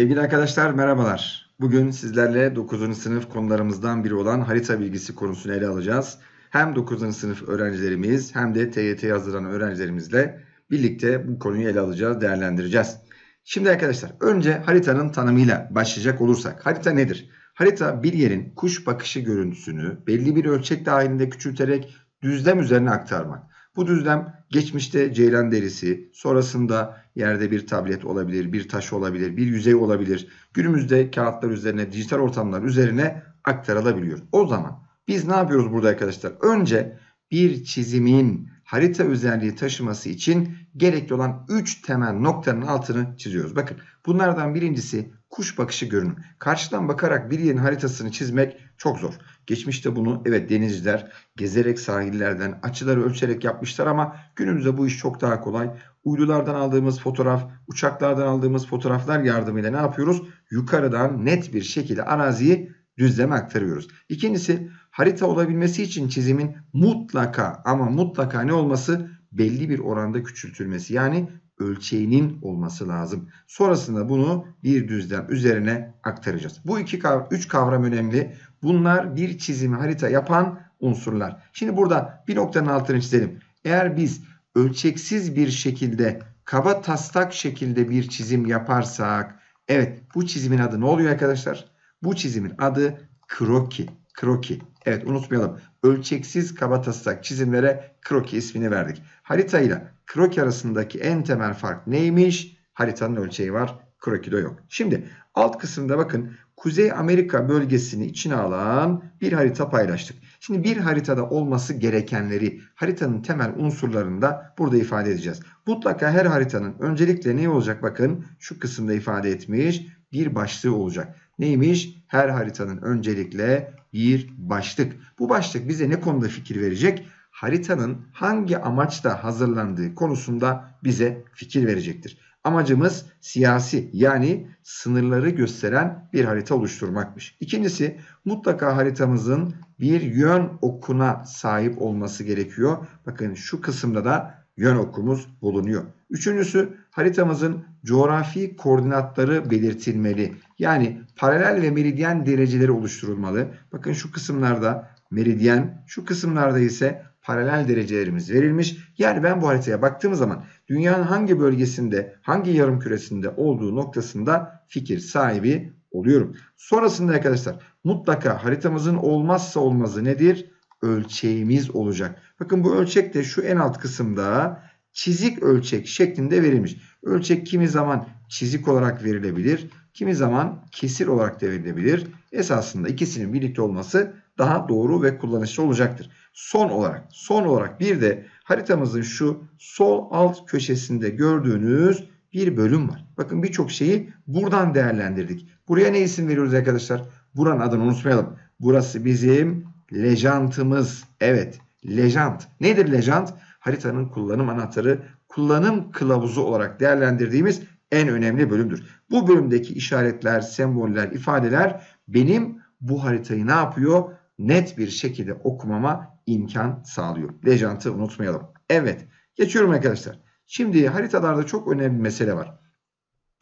Sevgili arkadaşlar merhabalar. Bugün sizlerle 9. sınıf konularımızdan biri olan harita bilgisi konusunu ele alacağız. Hem 9. sınıf öğrencilerimiz hem de TYT hazırlanan öğrencilerimizle birlikte bu konuyu ele alacağız, değerlendireceğiz. Şimdi arkadaşlar önce haritanın tanımıyla başlayacak olursak. Harita nedir? Harita bir yerin kuş bakışı görüntüsünü belli bir ölçek dahilinde küçülterek düzlem üzerine aktarmak. Bu düzlem geçmişte ceylan derisi, sonrasında yerde bir tablet olabilir, bir taş olabilir, bir yüzey olabilir. Günümüzde kağıtlar üzerine, dijital ortamlar üzerine aktarılabiliyor. O zaman biz ne yapıyoruz burada arkadaşlar? Önce bir çizimin harita özelliği taşıması için gerekli olan 3 temel noktanın altını çiziyoruz. Bakın bunlardan birincisi kuş bakışı görünüm. Karşıdan bakarak bir yerin haritasını çizmek çok zor. Geçmişte bunu evet denizciler gezerek sahillerden açıları ölçerek yapmışlar ama günümüzde bu iş çok daha kolay. Uydulardan aldığımız fotoğraf, uçaklardan aldığımız fotoğraflar yardımıyla ne yapıyoruz? Yukarıdan net bir şekilde araziyi düzleme aktarıyoruz. İkincisi harita olabilmesi için çizimin mutlaka ama mutlaka ne olması? Belli bir oranda küçültülmesi. Yani ölçeğinin olması lazım. Sonrasında bunu bir düzlem üzerine aktaracağız. Bu iki kavram, üç kavram önemli. Bunlar bir çizimi harita yapan unsurlar. Şimdi burada bir noktanın altını çizelim. Eğer biz ölçeksiz bir şekilde kaba taslak şekilde bir çizim yaparsak evet bu çizimin adı ne oluyor arkadaşlar? Bu çizimin adı kroki. Kroki. Evet unutmayalım. Ölçeksiz kaba taslak çizimlere kroki ismini verdik. Haritayla kroki arasındaki en temel fark neymiş? Haritanın ölçeği var. Kroki'de yok. Şimdi alt kısımda bakın Kuzey Amerika bölgesini içine alan bir harita paylaştık. Şimdi bir haritada olması gerekenleri haritanın temel unsurlarını da burada ifade edeceğiz. Mutlaka her haritanın öncelikle ne olacak bakın şu kısımda ifade etmiş bir başlığı olacak. Neymiş? Her haritanın öncelikle bir başlık. Bu başlık bize ne konuda fikir verecek? Haritanın hangi amaçla hazırlandığı konusunda bize fikir verecektir. Amacımız siyasi yani sınırları gösteren bir harita oluşturmakmış. İkincisi mutlaka haritamızın bir yön okuna sahip olması gerekiyor. Bakın şu kısımda da yön okumuz bulunuyor. Üçüncüsü haritamızın coğrafi koordinatları belirtilmeli. Yani paralel ve meridyen dereceleri oluşturulmalı. Bakın şu kısımlarda meridyen, şu kısımlarda ise paralel derecelerimiz verilmiş. Yani ben bu haritaya baktığım zaman dünyanın hangi bölgesinde, hangi yarım küresinde olduğu noktasında fikir sahibi oluyorum. Sonrasında arkadaşlar mutlaka haritamızın olmazsa olmazı nedir? Ölçeğimiz olacak. Bakın bu ölçek de şu en alt kısımda çizik ölçek şeklinde verilmiş. Ölçek kimi zaman çizik olarak verilebilir, kimi zaman kesir olarak da verilebilir. Esasında ikisinin birlikte olması daha doğru ve kullanışlı olacaktır. Son olarak, son olarak bir de haritamızın şu sol alt köşesinde gördüğünüz bir bölüm var. Bakın birçok şeyi buradan değerlendirdik. Buraya ne isim veriyoruz arkadaşlar? Buranın adını unutmayalım. Burası bizim lejantımız. Evet, lejant. Nedir lejant? Haritanın kullanım anahtarı, kullanım kılavuzu olarak değerlendirdiğimiz en önemli bölümdür. Bu bölümdeki işaretler, semboller, ifadeler benim bu haritayı ne yapıyor? Net bir şekilde okumama imkan sağlıyor. Lejantı unutmayalım. Evet, geçiyorum arkadaşlar. Şimdi haritalarda çok önemli bir mesele var.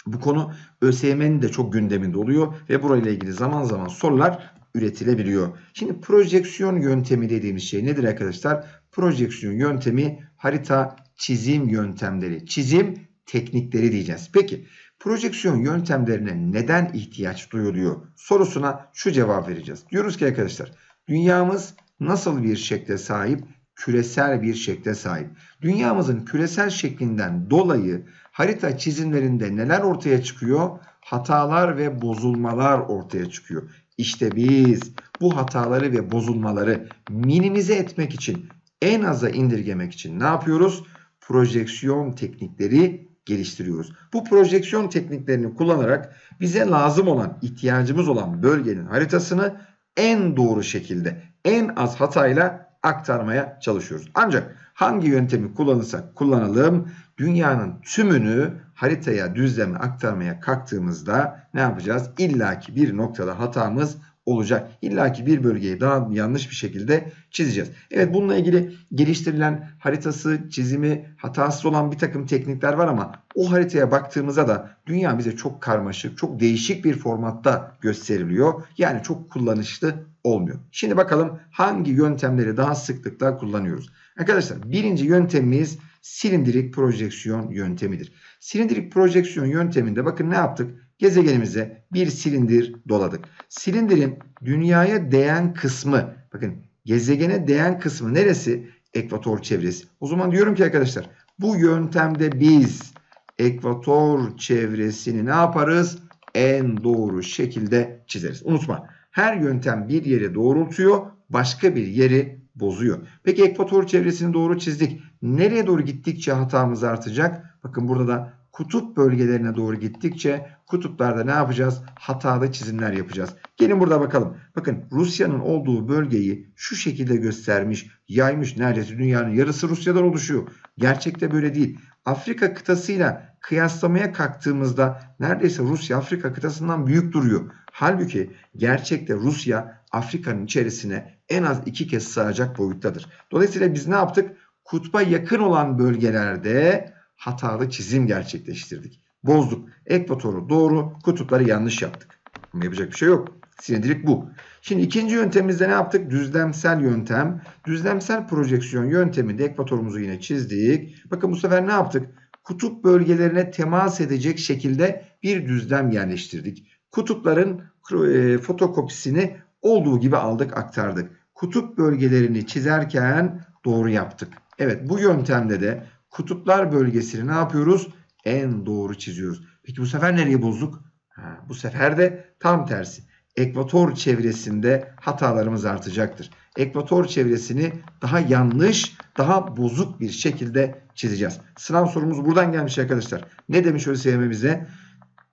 Bu konu ÖSYM'nin de çok gündeminde oluyor ve burayla ilgili zaman zaman sorular üretilebiliyor. Şimdi projeksiyon yöntemi dediğimiz şey nedir arkadaşlar? Projeksiyon yöntemi harita çizim yöntemleri, çizim teknikleri diyeceğiz. Peki projeksiyon yöntemlerine neden ihtiyaç duyuluyor sorusuna şu cevap vereceğiz. Diyoruz ki arkadaşlar dünyamız nasıl bir şekle sahip? Küresel bir şekle sahip. Dünyamızın küresel şeklinden dolayı harita çizimlerinde neler ortaya çıkıyor? Hatalar ve bozulmalar ortaya çıkıyor. İşte biz bu hataları ve bozulmaları minimize etmek için, en aza indirgemek için ne yapıyoruz? Projeksiyon teknikleri geliştiriyoruz. Bu projeksiyon tekniklerini kullanarak bize lazım olan, ihtiyacımız olan bölgenin haritasını en doğru şekilde, en az hatayla aktarmaya çalışıyoruz. Ancak hangi yöntemi kullanırsak kullanalım dünyanın tümünü haritaya düzleme aktarmaya kalktığımızda ne yapacağız? İlla ki bir noktada hatamız olacak. İlla ki bir bölgeyi daha yanlış bir şekilde çizeceğiz. Evet bununla ilgili geliştirilen haritası, çizimi, hatasız olan bir takım teknikler var ama o haritaya baktığımızda da dünya bize çok karmaşık, çok değişik bir formatta gösteriliyor. Yani çok kullanışlı olmuyor. Şimdi bakalım hangi yöntemleri daha sıklıkla kullanıyoruz. Arkadaşlar birinci yöntemimiz silindirik projeksiyon yöntemidir. Silindirik projeksiyon yönteminde bakın ne yaptık? Gezegenimize bir silindir doladık. Silindirin dünyaya değen kısmı bakın gezegene değen kısmı neresi? Ekvator çevresi. O zaman diyorum ki arkadaşlar bu yöntemde biz ekvator çevresini ne yaparız? En doğru şekilde çizeriz. Unutma her yöntem bir yere doğrultuyor başka bir yeri bozuyor. Peki ekvator çevresini doğru çizdik. Nereye doğru gittikçe hatamız artacak? Bakın burada da kutup bölgelerine doğru gittikçe kutuplarda ne yapacağız? Hatalı çizimler yapacağız. Gelin burada bakalım. Bakın Rusya'nın olduğu bölgeyi şu şekilde göstermiş, yaymış. Neredeyse dünyanın yarısı Rusya'dan oluşuyor. Gerçekte böyle değil. Afrika kıtasıyla kıyaslamaya kalktığımızda neredeyse Rusya Afrika kıtasından büyük duruyor. Halbuki gerçekte Rusya Afrika'nın içerisine en az iki kez sığacak boyuttadır. Dolayısıyla biz ne yaptık? Kutba yakın olan bölgelerde hatalı çizim gerçekleştirdik. Bozduk. Ekvatoru doğru, kutupları yanlış yaptık. Ama yapacak bir şey yok. Silindirik bu. Şimdi ikinci yöntemimizde ne yaptık? Düzlemsel yöntem. Düzlemsel projeksiyon yönteminde ekvatorumuzu yine çizdik. Bakın bu sefer ne yaptık? Kutup bölgelerine temas edecek şekilde bir düzlem yerleştirdik. Kutupların e, fotokopisini olduğu gibi aldık aktardık. Kutup bölgelerini çizerken doğru yaptık. Evet bu yöntemde de kutuplar bölgesini ne yapıyoruz? En doğru çiziyoruz. Peki bu sefer nereye bozduk? Ha, bu sefer de tam tersi. Ekvator çevresinde hatalarımız artacaktır. Ekvator çevresini daha yanlış, daha bozuk bir şekilde çizeceğiz. Sınav sorumuz buradan gelmiş arkadaşlar. Ne demiş ÖSYM bize?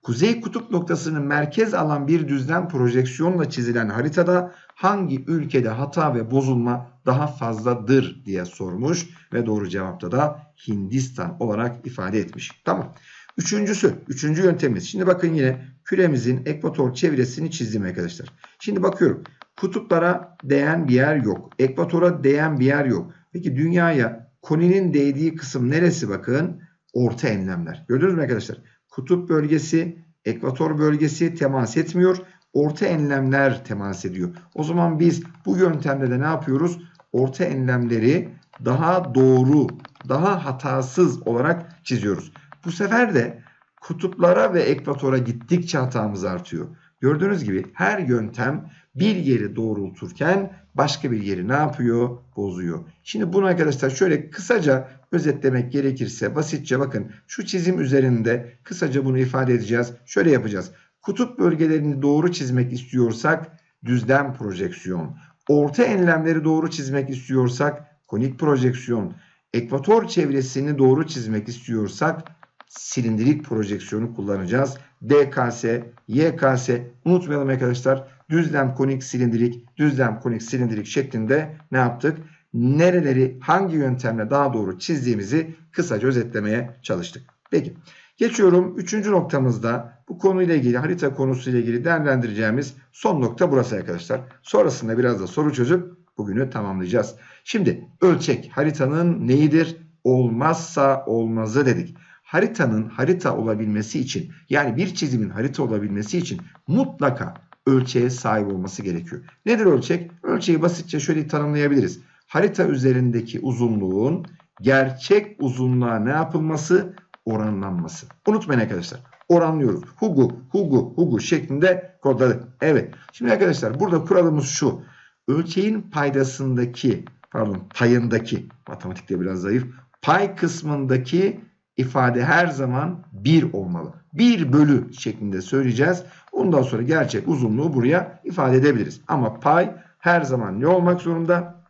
Kuzey kutup noktasını merkez alan bir düzlem projeksiyonla çizilen haritada hangi ülkede hata ve bozulma daha fazladır diye sormuş ve doğru cevapta da Hindistan olarak ifade etmiş. Tamam. Üçüncüsü, üçüncü yöntemimiz. Şimdi bakın yine küremizin ekvator çevresini çizdim arkadaşlar. Şimdi bakıyorum. Kutuplara değen bir yer yok. Ekvatora değen bir yer yok. Peki dünyaya koninin değdiği kısım neresi bakın? Orta enlemler. Gördünüz mü arkadaşlar? Kutup bölgesi, ekvator bölgesi temas etmiyor. Orta enlemler temas ediyor. O zaman biz bu yöntemde de ne yapıyoruz? Orta enlemleri daha doğru, daha hatasız olarak çiziyoruz. Bu sefer de kutuplara ve ekvatora gittikçe hatamız artıyor. Gördüğünüz gibi her yöntem bir yeri doğrulturken başka bir yeri ne yapıyor? Bozuyor. Şimdi bunu arkadaşlar şöyle kısaca özetlemek gerekirse basitçe bakın şu çizim üzerinde kısaca bunu ifade edeceğiz. Şöyle yapacağız. Kutup bölgelerini doğru çizmek istiyorsak düzlem projeksiyon. Orta enlemleri doğru çizmek istiyorsak konik projeksiyon. Ekvator çevresini doğru çizmek istiyorsak silindirik projeksiyonu kullanacağız. DKS, YKS unutmayalım arkadaşlar. Düzlem konik silindirik, düzlem konik silindirik şeklinde ne yaptık? Nereleri hangi yöntemle daha doğru çizdiğimizi kısaca özetlemeye çalıştık. Peki geçiyorum. Üçüncü noktamızda bu konuyla ilgili harita konusuyla ilgili değerlendireceğimiz son nokta burası arkadaşlar. Sonrasında biraz da soru çözüp bugünü tamamlayacağız. Şimdi ölçek haritanın neyidir? Olmazsa olmazı dedik haritanın harita olabilmesi için yani bir çizimin harita olabilmesi için mutlaka ölçeğe sahip olması gerekiyor. Nedir ölçek? Ölçeği basitçe şöyle tanımlayabiliriz. Harita üzerindeki uzunluğun gerçek uzunluğa ne yapılması? Oranlanması. Unutmayın arkadaşlar. Oranlıyoruz. Hugu, hugu, hugu şeklinde kodladık. Evet. Şimdi arkadaşlar burada kuralımız şu. Ölçeğin paydasındaki pardon payındaki matematikte biraz zayıf. Pay kısmındaki ifade her zaman 1 olmalı. 1 bölü şeklinde söyleyeceğiz. Ondan sonra gerçek uzunluğu buraya ifade edebiliriz. Ama pay her zaman ne olmak zorunda?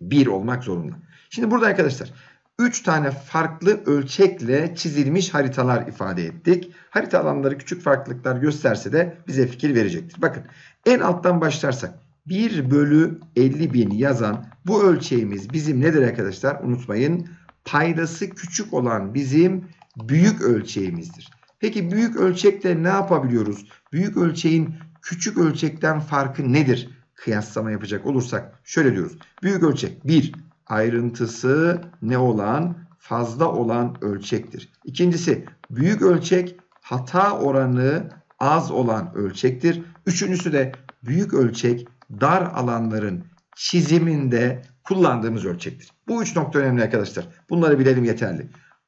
1 olmak zorunda. Şimdi burada arkadaşlar 3 tane farklı ölçekle çizilmiş haritalar ifade ettik. Harita alanları küçük farklılıklar gösterse de bize fikir verecektir. Bakın en alttan başlarsak 1 bölü 50 bin yazan bu ölçeğimiz bizim nedir arkadaşlar? Unutmayın paydası küçük olan bizim büyük ölçeğimizdir. Peki büyük ölçekte ne yapabiliyoruz? Büyük ölçeğin küçük ölçekten farkı nedir? Kıyaslama yapacak olursak şöyle diyoruz. Büyük ölçek 1. Ayrıntısı ne olan? Fazla olan ölçektir. İkincisi büyük ölçek hata oranı az olan ölçektir. Üçüncüsü de büyük ölçek dar alanların çiziminde kullandığımız ölçektir. Bu üç nokta önemli arkadaşlar. Bunları bilelim yeterli.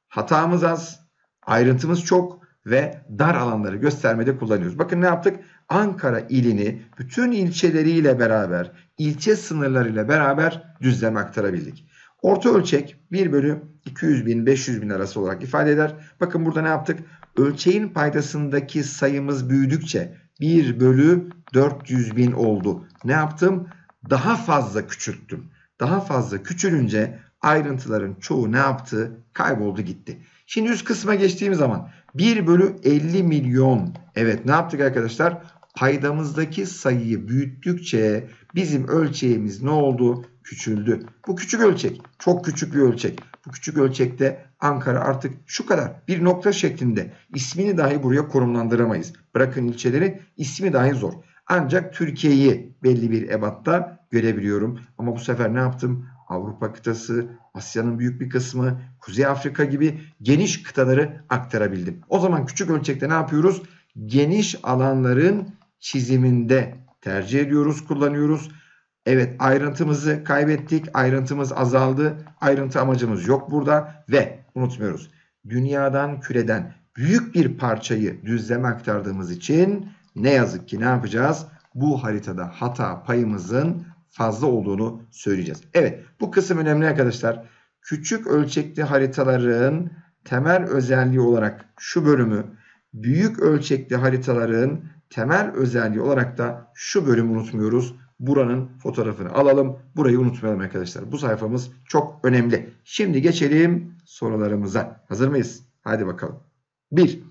Hatamız az, ayrıntımız çok ve dar alanları göstermede kullanıyoruz. Bakın ne yaptık? Ankara ilini bütün ilçeleriyle beraber, ilçe sınırlarıyla beraber düzleme aktarabildik. Orta ölçek 1 bölü 200 bin 500 bin arası olarak ifade eder. Bakın burada ne yaptık? Ölçeğin paydasındaki sayımız büyüdükçe 1 bölü 400 bin oldu. Ne yaptım? Daha fazla küçülttüm. Daha fazla küçülünce ayrıntıların çoğu ne yaptı? Kayboldu gitti. Şimdi üst kısma geçtiğimiz zaman 1 bölü 50 milyon. Evet ne yaptık arkadaşlar? Paydamızdaki sayıyı büyüttükçe bizim ölçeğimiz ne oldu? Küçüldü. Bu küçük ölçek. Çok küçük bir ölçek. Bu küçük ölçekte Ankara artık şu kadar bir nokta şeklinde ismini dahi buraya konumlandıramayız. Bırakın ilçeleri ismi dahi zor. Ancak Türkiye'yi belli bir ebatta görebiliyorum. Ama bu sefer ne yaptım? Avrupa kıtası, Asya'nın büyük bir kısmı, Kuzey Afrika gibi geniş kıtaları aktarabildim. O zaman küçük ölçekte ne yapıyoruz? Geniş alanların çiziminde tercih ediyoruz, kullanıyoruz. Evet ayrıntımızı kaybettik, ayrıntımız azaldı, ayrıntı amacımız yok burada ve unutmuyoruz. Dünyadan, küreden büyük bir parçayı düzleme aktardığımız için ne yazık ki ne yapacağız? Bu haritada hata payımızın fazla olduğunu söyleyeceğiz. Evet bu kısım önemli arkadaşlar. Küçük ölçekli haritaların temel özelliği olarak şu bölümü, büyük ölçekli haritaların temel özelliği olarak da şu bölümü unutmuyoruz. Buranın fotoğrafını alalım. Burayı unutmayalım arkadaşlar. Bu sayfamız çok önemli. Şimdi geçelim sorularımıza. Hazır mıyız? Hadi bakalım. 1.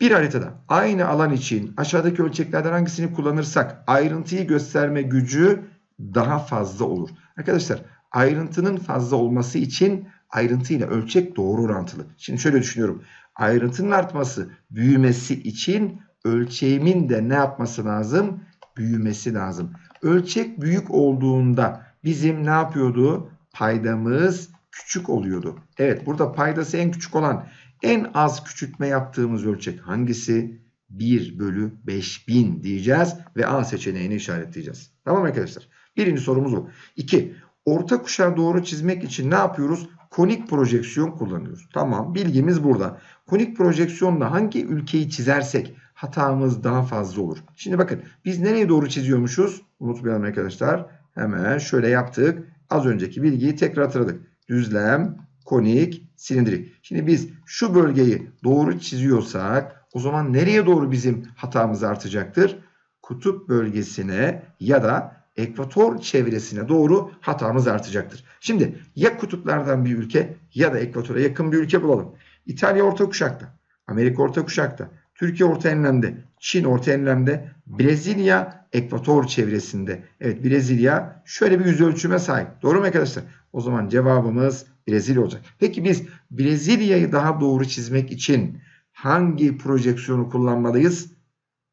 Bir haritada aynı alan için aşağıdaki ölçeklerden hangisini kullanırsak ayrıntıyı gösterme gücü daha fazla olur. Arkadaşlar ayrıntının fazla olması için ayrıntıyla ölçek doğru orantılı. Şimdi şöyle düşünüyorum. Ayrıntının artması, büyümesi için ölçeğimin de ne yapması lazım? Büyümesi lazım. Ölçek büyük olduğunda bizim ne yapıyordu? Paydamız küçük oluyordu. Evet burada paydası en küçük olan en az küçültme yaptığımız ölçek hangisi? 1 bölü 5000 diyeceğiz ve A seçeneğini işaretleyeceğiz. Tamam arkadaşlar. Birinci sorumuz bu. 2. Orta kuşağı doğru çizmek için ne yapıyoruz? Konik projeksiyon kullanıyoruz. Tamam bilgimiz burada. Konik projeksiyonla hangi ülkeyi çizersek hatamız daha fazla olur. Şimdi bakın biz nereye doğru çiziyormuşuz? Unutmayalım arkadaşlar. Hemen şöyle yaptık. Az önceki bilgiyi tekrar hatırladık. Düzlem, konik, silindirik. Şimdi biz şu bölgeyi doğru çiziyorsak o zaman nereye doğru bizim hatamız artacaktır? Kutup bölgesine ya da ekvator çevresine doğru hatamız artacaktır. Şimdi ya kutuplardan bir ülke ya da ekvatora yakın bir ülke bulalım. İtalya orta kuşakta, Amerika orta kuşakta, Türkiye orta enlemde, Çin orta enlemde, Brezilya ekvator çevresinde. Evet Brezilya şöyle bir yüz ölçüme sahip. Doğru mu arkadaşlar? O zaman cevabımız Brezilya olacak. Peki biz Brezilya'yı daha doğru çizmek için hangi projeksiyonu kullanmalıyız?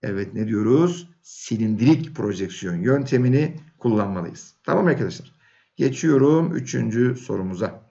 Evet ne diyoruz? Silindirik projeksiyon yöntemini kullanmalıyız. Tamam arkadaşlar. Geçiyorum üçüncü sorumuza.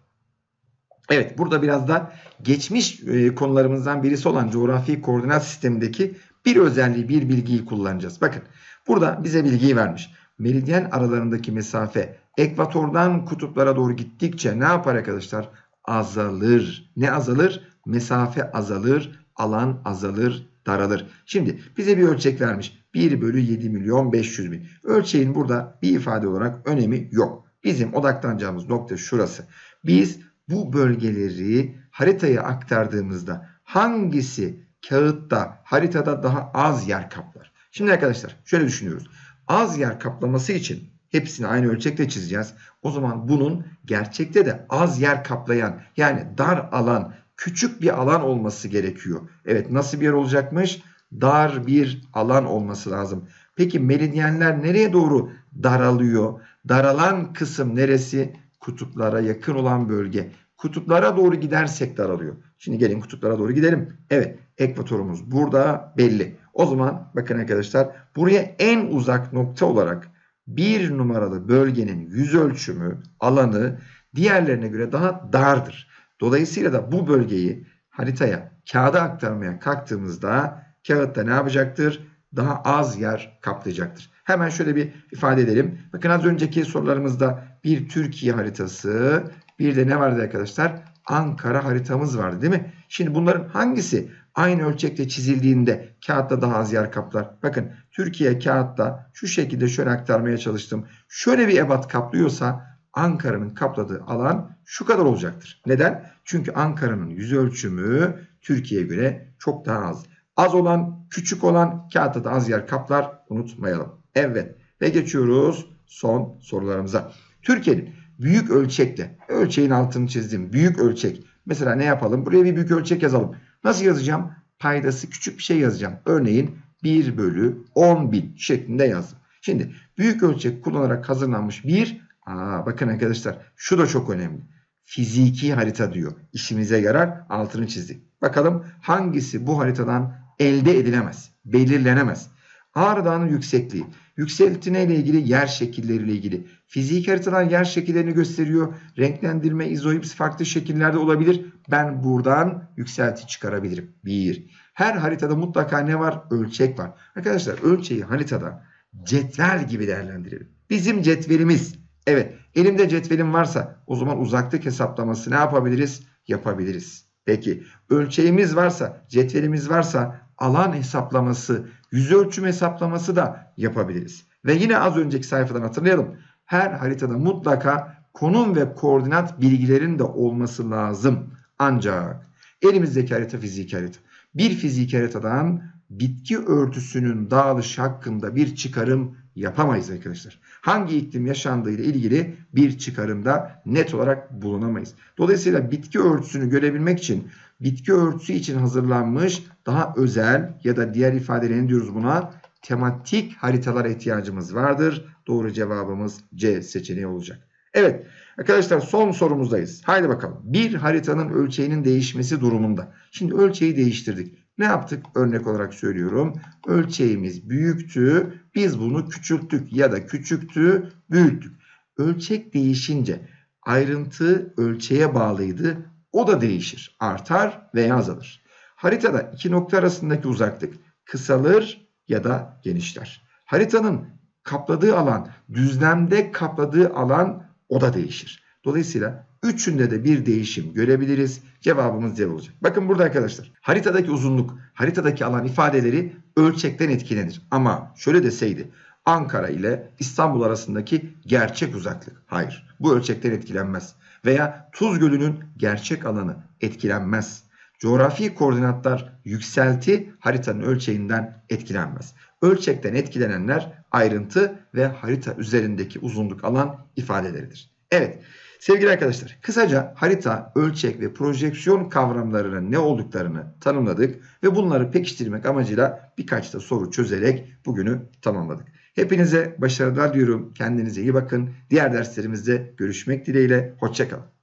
Evet burada biraz da geçmiş e, konularımızdan birisi olan coğrafi koordinat sistemindeki bir özelliği, bir bilgiyi kullanacağız. Bakın burada bize bilgiyi vermiş. Meridyen aralarındaki mesafe ekvatordan kutuplara doğru gittikçe ne yapar arkadaşlar? Azalır. Ne azalır? Mesafe azalır, alan azalır, daralır. Şimdi bize bir ölçek vermiş. 1 bölü 7 milyon 500 bin. Ölçeğin burada bir ifade olarak önemi yok. Bizim odaklanacağımız nokta şurası. Biz bu bölgeleri haritaya aktardığımızda hangisi kağıtta, haritada daha az yer kaplar? Şimdi arkadaşlar şöyle düşünüyoruz. Az yer kaplaması için hepsini aynı ölçekte çizeceğiz. O zaman bunun gerçekte de az yer kaplayan yani dar alan, küçük bir alan olması gerekiyor. Evet nasıl bir yer olacakmış? Dar bir alan olması lazım. Peki meridyenler nereye doğru daralıyor? Daralan kısım neresi? Kutuplara yakın olan bölge. Kutuplara doğru gidersek daralıyor. Şimdi gelin kutuplara doğru gidelim. Evet ekvatorumuz burada belli. O zaman bakın arkadaşlar buraya en uzak nokta olarak bir numaralı bölgenin yüz ölçümü alanı diğerlerine göre daha dardır. Dolayısıyla da bu bölgeyi haritaya kağıda aktarmaya kalktığımızda kağıtta ne yapacaktır? Daha az yer kaplayacaktır. Hemen şöyle bir ifade edelim. Bakın az önceki sorularımızda bir Türkiye haritası, bir de ne vardı arkadaşlar? Ankara haritamız vardı değil mi? Şimdi bunların hangisi aynı ölçekte çizildiğinde kağıtta daha az yer kaplar? Bakın Türkiye kağıtta şu şekilde şöyle aktarmaya çalıştım. Şöyle bir ebat kaplıyorsa Ankara'nın kapladığı alan şu kadar olacaktır. Neden? Çünkü Ankara'nın yüz ölçümü Türkiye'ye göre çok daha az. Az olan, küçük olan kağıtta da az yer kaplar. Unutmayalım. Evet. Ve geçiyoruz son sorularımıza. Türkiye'nin büyük ölçekle, ölçeğin altını çizdim. Büyük ölçek. Mesela ne yapalım? Buraya bir büyük ölçek yazalım. Nasıl yazacağım? Paydası küçük bir şey yazacağım. Örneğin 1 bölü 10 bin şeklinde yazdım. Şimdi büyük ölçek kullanarak hazırlanmış bir, aa, bakın arkadaşlar şu da çok önemli. Fiziki harita diyor. İşimize yarar altını çizdik. Bakalım hangisi bu haritadan elde edilemez, belirlenemez. Ağrı Dağı'nın yüksekliği. Yükseltine ile ilgili yer şekilleriyle ilgili. Fizik haritalar yer şekillerini gösteriyor. Renklendirme, izoips farklı şekillerde olabilir. Ben buradan yükselti çıkarabilirim. Bir. Her haritada mutlaka ne var? Ölçek var. Arkadaşlar ölçeği haritada cetvel gibi değerlendirelim. Bizim cetvelimiz. Evet elimde cetvelim varsa o zaman uzaklık hesaplaması ne yapabiliriz? Yapabiliriz. Peki ölçeğimiz varsa, cetvelimiz varsa alan hesaplaması, yüz ölçüm hesaplaması da yapabiliriz. Ve yine az önceki sayfadan hatırlayalım. Her haritada mutlaka konum ve koordinat bilgilerinin de olması lazım. Ancak elimizdeki harita fiziki harita. Bir fiziki haritadan bitki örtüsünün dağılışı hakkında bir çıkarım yapamayız arkadaşlar. Hangi iklim yaşandığı ile ilgili bir çıkarımda net olarak bulunamayız. Dolayısıyla bitki örtüsünü görebilmek için bitki örtüsü için hazırlanmış daha özel ya da diğer ifadeyle diyoruz buna tematik haritalara ihtiyacımız vardır. Doğru cevabımız C seçeneği olacak. Evet arkadaşlar son sorumuzdayız. Haydi bakalım. Bir haritanın ölçeğinin değişmesi durumunda. Şimdi ölçeği değiştirdik. Ne yaptık? Örnek olarak söylüyorum. Ölçeğimiz büyüktü. Biz bunu küçülttük ya da küçüktü, büyüttük. Ölçek değişince ayrıntı ölçeğe bağlıydı. O da değişir. Artar veya azalır. Haritada iki nokta arasındaki uzaklık kısalır ya da genişler. Haritanın kapladığı alan, düzlemde kapladığı alan o da değişir. Dolayısıyla üçünde de bir değişim görebiliriz. Cevabımız C olacak. Bakın burada arkadaşlar haritadaki uzunluk, haritadaki alan ifadeleri ölçekten etkilenir. Ama şöyle deseydi Ankara ile İstanbul arasındaki gerçek uzaklık. Hayır bu ölçekten etkilenmez. Veya Tuz Gölü'nün gerçek alanı etkilenmez. Coğrafi koordinatlar yükselti haritanın ölçeğinden etkilenmez. Ölçekten etkilenenler ayrıntı ve harita üzerindeki uzunluk alan ifadeleridir. Evet sevgili arkadaşlar kısaca harita, ölçek ve projeksiyon kavramlarının ne olduklarını tanımladık ve bunları pekiştirmek amacıyla birkaç da soru çözerek bugünü tamamladık. Hepinize başarılar diyorum. Kendinize iyi bakın. Diğer derslerimizde görüşmek dileğiyle. Hoşçakalın.